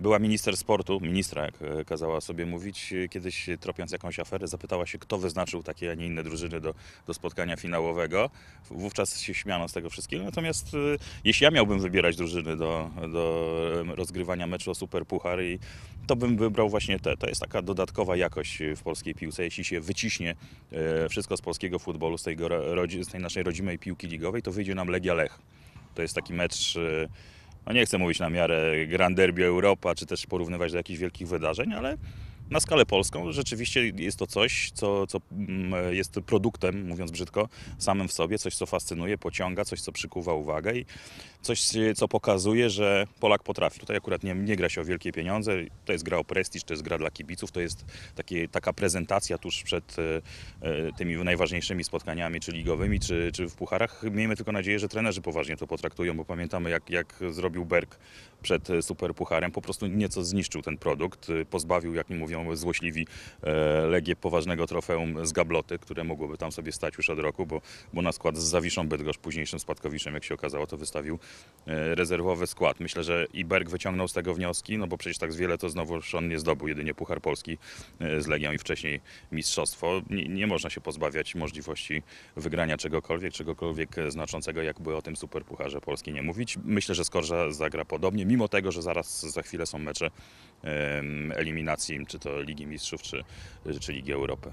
Była minister sportu, ministra, jak e, kazała sobie mówić, e, kiedyś e, tropiąc jakąś aferę, zapytała się, kto wyznaczył takie, a nie inne drużyny do, do spotkania finałowego. Wówczas się śmiano z tego wszystkiego. Natomiast jeśli ja miałbym wybierać drużyny do, do rozgrywania meczu o Super Puchar, i to bym wybrał właśnie te. To jest taka dodatkowa jakość w polskiej piłce. Jeśli się wyciśnie wszystko z polskiego futbolu, z tej, z tej naszej rodzimej piłki ligowej, to wyjdzie nam Legia Lech. To jest taki mecz, no nie chcę mówić na miarę Grand Derby Europa, czy też porównywać do jakichś wielkich wydarzeń, ale na skalę polską rzeczywiście jest to coś, co, co mm, jest produktem, mówiąc brzydko, samym w sobie, coś, co fascynuje, pociąga, coś, co przykuwa uwagę i coś, co pokazuje, że Polak potrafi. Tutaj akurat nie, nie gra się o wielkie pieniądze, to jest gra o prestiż, to jest gra dla kibiców, to jest takie, taka prezentacja tuż przed e, e, tymi najważniejszymi spotkaniami, czy ligowymi, czy, czy w pucharach. Miejmy tylko nadzieję, że trenerzy poważnie to potraktują, bo pamiętamy, jak, jak zrobił Berg przed e, Super Pucharem. Po prostu nieco zniszczył ten produkt, pozbawił, jak mi mówią złośliwi, e, Legię poważnego trofeum z gabloty, które mogłoby tam sobie stać już od roku, bo, bo na skład z Zawiszą Bydgoszcz, późniejszym spadkowiczem, jak się okazało, to wystawił e, rezerwowy skład. Myślę, że i Berg wyciągnął z tego wnioski, no bo przecież tak wiele to znowu on nie zdobył, jedynie Puchar Polski e, z Legią i wcześniej mistrzostwo. Nie, nie można się pozbawiać możliwości wygrania czegokolwiek, czegokolwiek znaczącego, jakby o tym Super Pucharze Polski nie mówić. Myślę, że Skorża zagra podobnie, mimo tego, że zaraz za chwilę są mecze eliminacji, czy to Ligi Mistrzów, czy, czy Ligi Europy.